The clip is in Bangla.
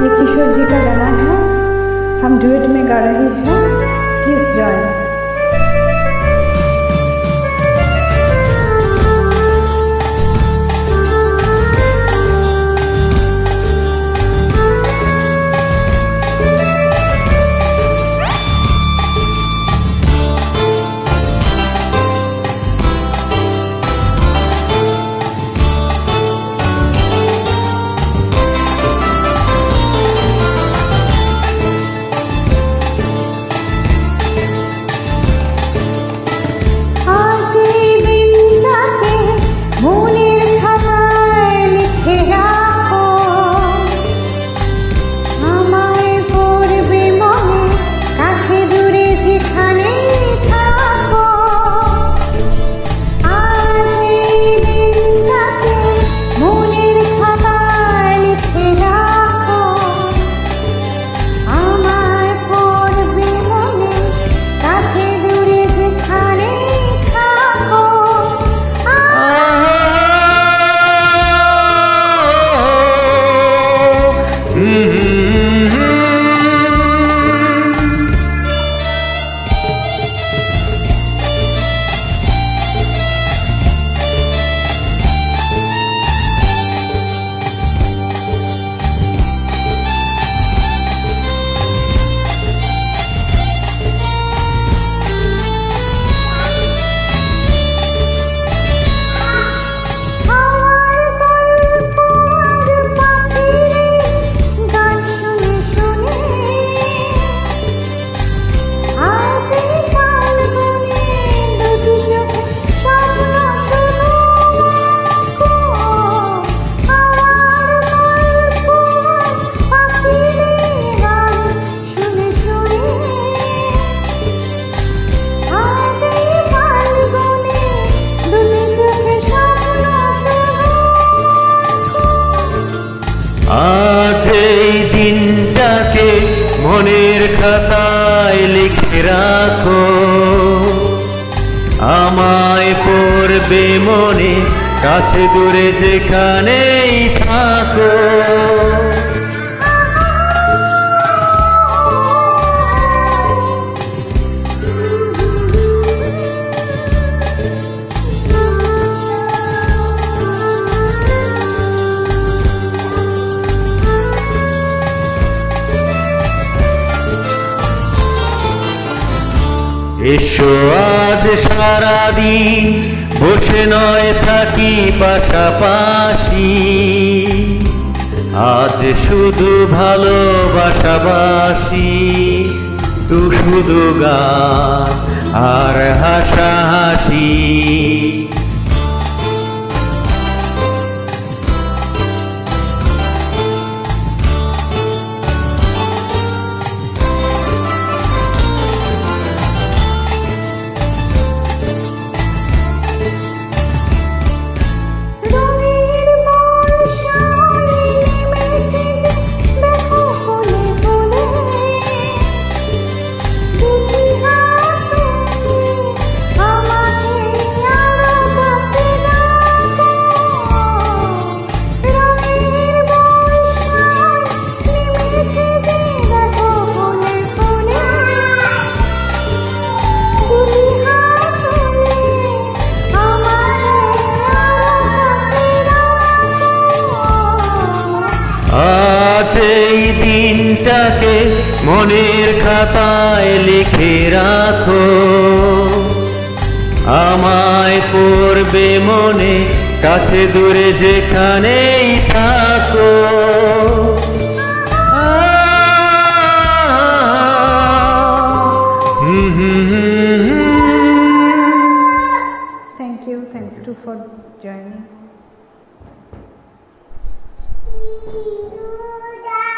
ये किशोर जी का गाना है। हम डुएट में गा रहे हैं। किस जॉइन Mm-hmm. রাখো। আমায় পড়বে মনে কাছে দূরে যেখানেই থাকো। এসো আজ সারাদিন, বসে নয় থাকি পাশাপাশি। আজ শুধু ভালোবাসাবাসি, তু শুধু গা আর হাসাহাসি। আজ এই দিনটাকে মনের খাতায় লিখে রাখো আমায় পড়বে মনে, কাছে দূরে যেখানেই থাকো Thank you. Thanks too for joining. Lord, I